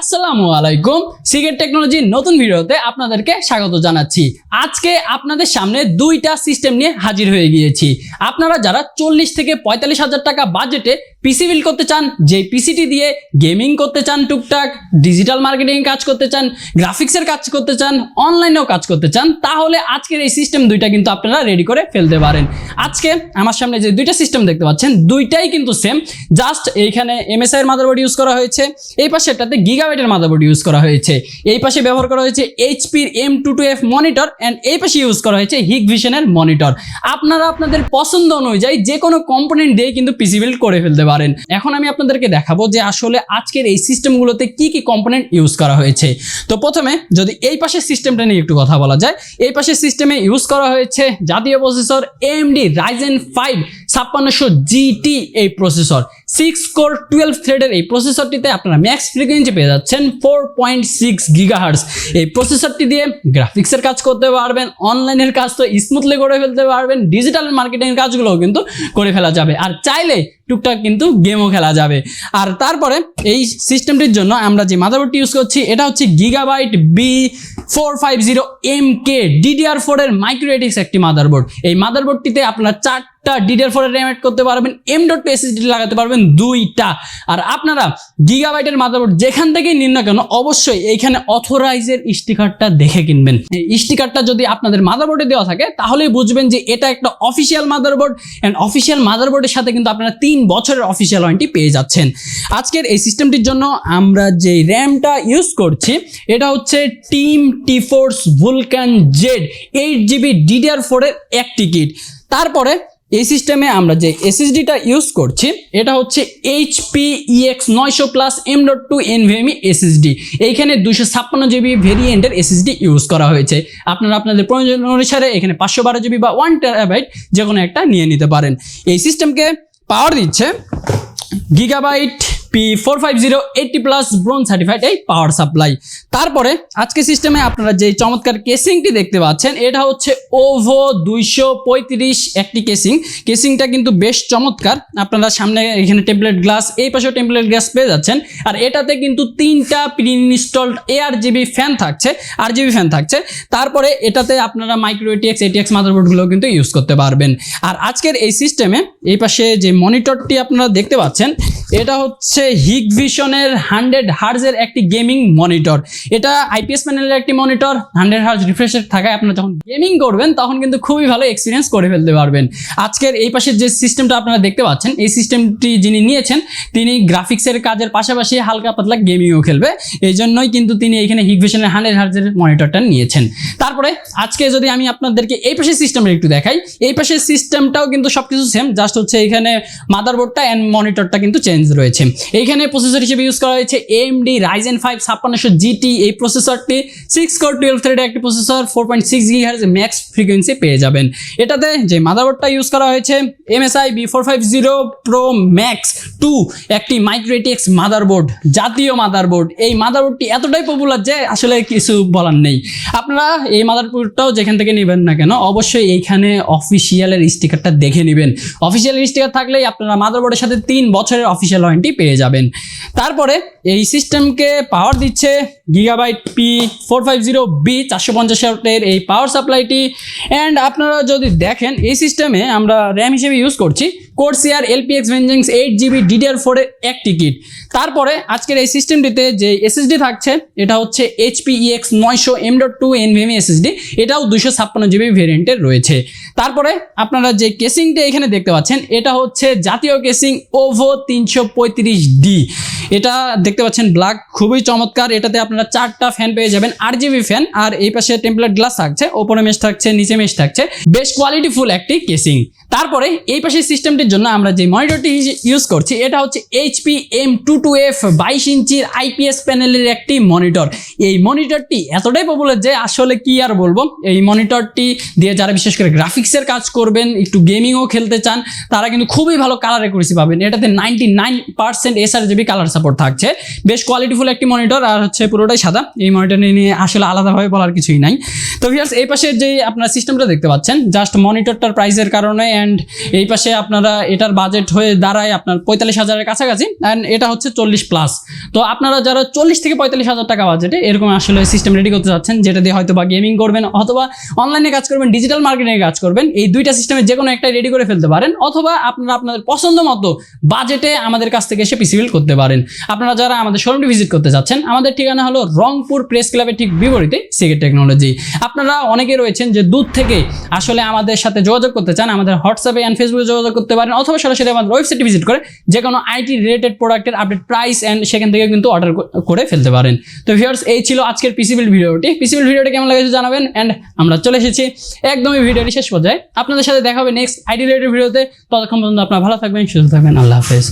আসসালামু আলাইকুম। সিগেট টেকনোলজির নতুন ভিডিওতে আপনাদেরকে স্বাগত জানাচ্ছি। আজকে আপনাদের সামনে দুইটা সিস্টেম নিয়ে হাজির হয়ে গিয়েছি। আপনারা যারা চল্লিশ থেকে পঁয়তাল্লিশ হাজার টাকা বাজেটে পিসি বিল করতে চান যে পিসিটি দিয়ে গেমিং করতে চান, টুকটাক ডিজিটাল মার্কেটিং কাজ করতে চান গ্রাফিক্সের কাজ করতে চান অনলাইনেও কাজ করতে চান, তাহলে আজকের এই সিস্টেম দুইটা কিন্তু আপনারা রেডি করে ফেলতে পারেন। আজকে আমার সামনে যে দুইটা সিস্টেম দেখতে পাচ্ছেন, দুইটাই কিন্তু সেম জাস্ট এইখানে এমএসআই এর মাদারবোর্ড ইউজ করা হয়েছে। এই পাশে এটাতে গিগাবাইটের মাদারবোর্ড ইউজ করা হয়েছে। এই পাশে ব্যবহার করা হয়েছে এইচপির M two two F monitor and এই পাশে ইউজ করা হয়েছে হিগ ভিশনের মনিটর আপনারা আপনাদের পছন্দ অনুযায়ী যে কোনো কম্পোনেন্ট দিয়ে কিন্তু পিসি বিল্ড করে ফেলতে পারেন। এখন আমি আপনাদেরকে দেখাবো যে আসলে আজকের এই সিস্টেমগুলোতে কি কি কম্পোনেন্ট ইউজ করা হয়েছে। তো প্রথমে যদি এই পাশের সিস্টেমটা নিয়ে একটু কথা বলা যায়, এই পাশের সিস্টেমে ইউজ করা হয়েছে জাতীয় প্রসেসর এএমডি রাইজেন ফাইভ ছাপ্পান্নশো জিটি এই প্রসেসর সিক্স কোর টুয়েলভ থ্রেডের এই প্রসেসরটিতে আপনারা ম্যাক্স ফ্রিকোয়েন্সি পেয়ে যাচ্ছেন ফোর পয়েন্ট সিক্স গিগাহার্স এই প্রসেসরটি দিয়ে গ্রাফিক্সের কাজ করতে পারবেন অনলাইনের কাজ তো স্মুথলি করে ফেলতে পারবেন ডিজিটাল মার্কেটিংয়ের কাজগুলোও কিন্তু করে ফেলা যাবে। আর চাইলে টুকটাক কিন্তু গেমও খেলা যাবে। আর তারপরে এই সিস্টেমটির জন্য আমরা যে মাদারবোর্ডটি ইউজ করছি, এটা হচ্ছে Gigabyte B four five zero M K DDR ফোরের মাইক্রোএটিক্স একটি মাদারবোর্ড এই মাদারবোর্ডটিতে আপনারা চারটা ডিডিআর ফোরের র্যাম অ্যাড করতে পারবেন এম ডট এসএসডি লাগাতে পারবেন দুইটা। আর আপনারা গিগাবাইটের মাদারবোর্ড যেখান থেকেই নিন না কেন, অবশ্যই এইখানে অথরাইজের স্টিকারটা দেখে কিনবেন। এই স্টিকারটা যদি আপনাদের মাদারবোর্ডে দেওয়া থাকে, তাহলেই বুঝবেন যে এটা একটা অফিসিয়াল মাদারবোর্ড অ্যান্ড অফিসিয়াল মাদারবোর্ডের সাথে কিন্তু আপনারা তিন বছরের অফিসিয়াল ওয়ারেন্টি পেয়ে যাচ্ছেন। আজকের এই সিস্টেমটির জন্য আমরা যে র্যামটা ইউজ করছি, এটা হচ্ছে team T Force Vulcan Z eight GB DDR ফোরের একটি কিট তারপরে এই সিস্টেমে আমরা যে এসএসডিটা ইউজ করছি, এটা হচ্ছে এইচপি ইএক্স নয়শো plus M dot two NVMe SSD এইখানে দুশো ছাপ্পান্ন জিবি ভেরিয়েন্টের এসএসডি ইউজ করা হয়েছে। আপনারা আপনাদের প্রয়োজন অনুসারে এখানে পাঁচশো বারো জিবি বা ওয়ান টেরাবাইট যে কোনো একটা নিয়ে নিতে পারেন। এই সিস্টেমকে পাওয়ার দিচ্ছে। Gigabyte P four five zero eighty plus bronze certified এই পাওয়ার সাপ্লাই তারপরে আজকে সিস্টেমে আপনারা যে চমৎকার কেসিংটি দেখতে পাচ্ছেন, এটা হচ্ছে ওভো দুইশো পঁয়ত্রিশ একটি কেসিং কেসিংটা কিন্তু বেশ চমৎকার। আপনারা সামনে এখানে টেমপ্লেট গ্লাস এই পাশেও টেমপ্লেট গ্লাস পেয়ে যাচ্ছেন। আর এটাতে কিন্তু তিনটা pre installed AR GB fan থাকছে আর জিবি ফ্যান থাকছে। তারপরে এটাতে আপনারা মাইক্রো এটিএক্স এটিএক্স মাদারবোর্ডগুলো কিন্তু ইউজ করতে পারবেন। আর আজকের এই সিস্টেমে এই পাশে যে মনিটরটি আপনারা দেখতে পাচ্ছেন এটা হচ্ছে হিগ ভিশনের হান্ড্রেড হার্জের একটি গেমিং মনিটর এটা আইপিএস প্যানেলের একটি মনিটর হান্ড্রেড হার্জ রিফ্রেশের থাকায় আপনারা যখন গেমিং করবেন, তখন কিন্তু খুবই ভালো এক্সপিরিয়েন্স করে ফেলতে পারবেন। আজকের এই পাশের যে সিস্টেমটা আপনারা দেখতে পাচ্ছেন, এই সিস্টেমটি যিনি নিয়েছেন, তিনি গ্রাফিক্সের কাজের পাশাপাশি হালকা পাতলা গেমিংও খেলবে। এই জন্যই কিন্তু তিনি এখানে হিগ ভিশনের হান্ড্রেড হার্জের মনিটরটা নিয়েছেন। তারপরে আজকে যদি আমি আপনাদেরকে এই পাশের সিস্টেমটা একটু দেখাই, এই পাশের সিস্টেমটাও কিন্তু সবকিছু সেম জাস্ট হচ্ছে এখানে মাদারবোর্ডটা অ্যান্ড মনিটরটা কিন্তু চেঞ্জ রয়েছে। এইখানে প্রসেসর হিসেবে ইউজ করা হয়েছে এমডি রাইজেন ফাইভ ছাপ্পান্নশো জিটি এই প্রসেসরটি সিক্স কোর টুয়েলভ থ্রেডের একটি processor four point six gigahertz max frequency পেয়ে যাবেন। এটাতে যে মাদারবোর্ডটা ইউজ করা হয়েছে MSI B four five zero pro max two একটি মাইক্রোটিক্স মাদারবোর্ড জাতীয় মাদারবোর্ড এই মাদারবোর্ডটি এতটাই পপুলার যে আসলে কিছু বলার নেই। আপনারা এই মাদারবোর্ডটাও যেখান থেকে নেবেন না কেন, অবশ্যই এইখানে অফিসিয়ালের স্টিকারটা দেখে নেবেন। অফিসিয়াল স্টিকার থাকলেই আপনারা মাদারবোর্ডের সাথে তিন বছরের অফিসিয়াল ওয়ারেন্টি পেয়ে যাবেন। তারপরে এই সিস্টেমকে পাওয়ার দিচ্ছে Gigabyte P four five zero B চারশো পঞ্চাশ ওয়াটের এই পাওয়ার সাপ্লাইটি অ্যান্ড আপনারা যদি দেখেন, এই সিস্টেমে আমরা র্যাম হিসেবে ইউজ করছি Corsair LPX Vengeance eight GB DDR ফোরের একটি কিট তারপরে আজকের এই সিস্টেমটিতে যে এসএসডি থাকছে, এটা হচ্ছে এইচপি ইএক্স নয়শো M dot two NVMe SSD এটাও দুশো ছাপ্পান্ন জিবি ভেরিয়েন্টের রয়েছে। তারপরে আপনারা যে কেসিংটা এখানে দেখতে পাচ্ছেন, এটা হচ্ছে জাতীয় কেসিং ওভো তিনশো পঁয়ত্রিশ ডি এটা দেখতে পাচ্ছেন ব্ল্যাক খুবই চমৎকার। এটাতে আপনারা চারটা ফ্যান পেয়ে যাবেন আর জিবি ফ্যান আর এই পাশে টেম্পলেট গ্লাস থাকছে, ওপরে মেশ থাকছে, নিচে মেশ থাকছে। বেশ কোয়ালিটিফুল একটি কেসিং তারপরে এই পাশের সিস্টেমটির জন্য আমরা যে মনিটরটি ইউজ করছি, এটা হচ্ছে HP M two two F বাইশ ইঞ্চির আইপিএস প্যানেলের একটি মনিটর এই মনিটরটি এতটাই পপুলার যে আসলে কি আর বলব? এই মনিটরটি দিয়ে যারা বিশেষ করে গ্রাফিক্সের কাজ করবেন, একটু গেমিংও খেলতে চান, তারা কিন্তু খুবই ভালো কালার রেকুরেসি পাবেন। এটাতে ninety nine percent sRGB colour support থাকছে। বেশ কোয়ালিটিফুল একটি মনিটর আর হচ্ছে পুরোটাই সাদা। এই মনিটর নিয়ে আসলে আলাদাভাবে বলার কিছুই নাই। তো ভিয়ার্স এই পাশের যে আপনার সিস্টেমটা দেখতে পাচ্ছেন জাস্ট মনিটরটার প্রাইসের কারণে অ্যান্ড এই পাশে আপনারা এটার বাজেট হয়ে দাঁড়ায় আপনার পঁয়তাল্লিশ হাজারের কাছাকাছি অ্যান্ড এটা হচ্ছে চল্লিশ প্লাস তো আপনারা যারা চল্লিশ থেকে পঁয়তাল্লিশ হাজার টাকা বাজেটে এরকম আসলে সিস্টেম রেডি করতে যাচ্ছেন যেটা দিয়ে হয়তো বা গেমিং করবেন, অথবা অনলাইনে কাজ করবেন ডিজিটাল মার্কেটিংয়ে কাজ করবেন, এই দুইটা সিস্টেমে যে কোনো একটা রেডি করে ফেলতে পারেন, অথবা আপনারা আপনাদের পছন্দ মতো বাজেটে আমাদের কাছ থেকে এসে পিসি বিল্ড করতে পারেন। আপনারা যারা আমাদের শোরুমটি ভিজিট করতে চাচ্ছেন, আমাদের ঠিকানা হলো রংপুর প্রেস ক্লাবের ঠিক বিপরীতে সিগেট টেকনোলজি আপনারা অনেকে রয়েছেন যে দূর থেকে আসলে আমাদের সাথে যোগাযোগ করতে চান, আমাদের হোয়াটসঅ্যাপে অ্যান্ড ফেসবুকে যোগাযোগ করতে পারেন অথবা সরাসরি আমাদের ওয়েবসাইটে ভিজিট করে যে কোনো আইটি রিলেটেড প্রোডাক্টের আপডেট প্রাইস অ্যান্ড সেখান থেকে কিন্তু অর্ডার করে ফেলতে পারেন। তো ভিউয়ার্স এই ছিল আজকের পিসিবিল ভিডিওটি। পিসিবিল ভিডিওটি কেমন লেগেছে জানাবেন অ্যান্ড আমরা চলে এসেছি একদমই ভিডিওটি শেষ পর্যায়ে। আপনাদের সাথে দেখা হবে নেক্সট আইটি রিলেটেড ভিডিওতে। ততক্ষণ পর্যন্ত আপনারা ভালো থাকবেন, সুস্থ থাকবেন। আল্লাহ হাফেজ।